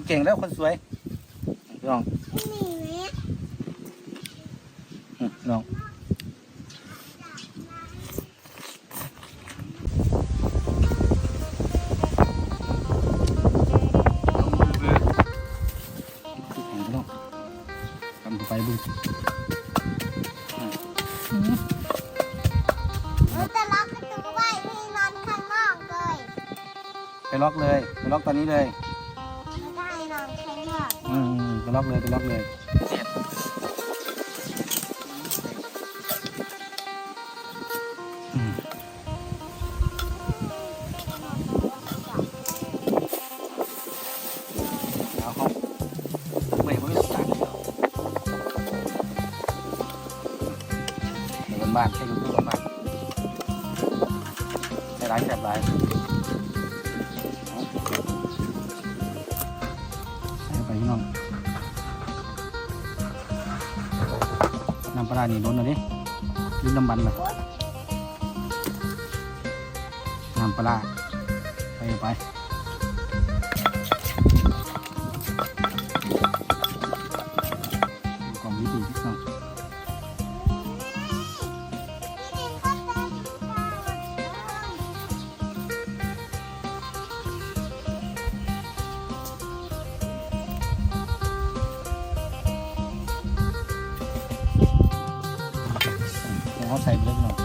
คนเก่งแล้วคนสวยพี่น้องนี่แม่อืมพี่น้องพี่น้องกำไปบุ้งเราจะล็อกประตูไว้พี่นอนข้างนอกเลย ไปล็อกเลย ไปล็อกตอนนี้เลย อืมไปล็อกเลยไปล็อกเลยอืมเอาเขาไม่ไม่ได้สั่งเดี๋ยวบ้านให้ดูดูบ้านๆใส่ร้ายแสบร้าย ไปพี่น้องน้ำปลานี่ล้นเลยดิลิ้นน้ำบันเลยน้ำปลาไปไป เอาใส่ไปเลยพี่น้อง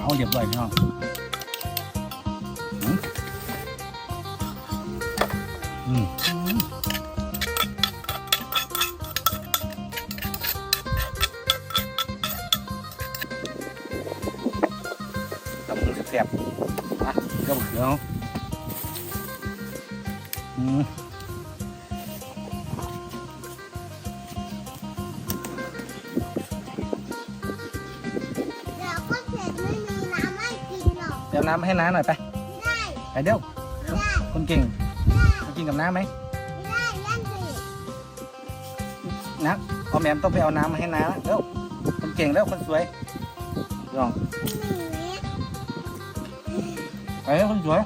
เอาเรียบร้อยพี่น้องอืมอืมตำมือแซ่บๆอะก็บอกเดี๋ยวอืม ดี๋ยวน้ำให้น้าหน่อยไปไม่ได้ไปเดี๋ยวไม่ได้คนเก่งไม่ได้มากินกับน้าไหมไม่ได้เล่นสิน้าพอแหมมต้องไปเอาน้ำมาให้น้าเร็วคนเก่งแล้วคนสวยลองนี่แม่ไปแล้วคนสวย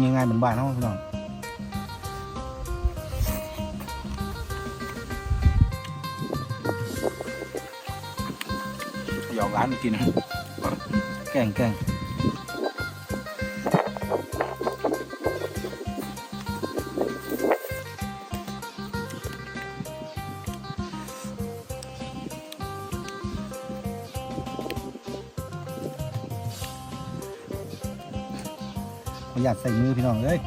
ง่ายๆเหมือนบ้านเขาพี่น้องหยอกร้านกินแกงแกง ประหยัดใส่มือพี่น้องเลย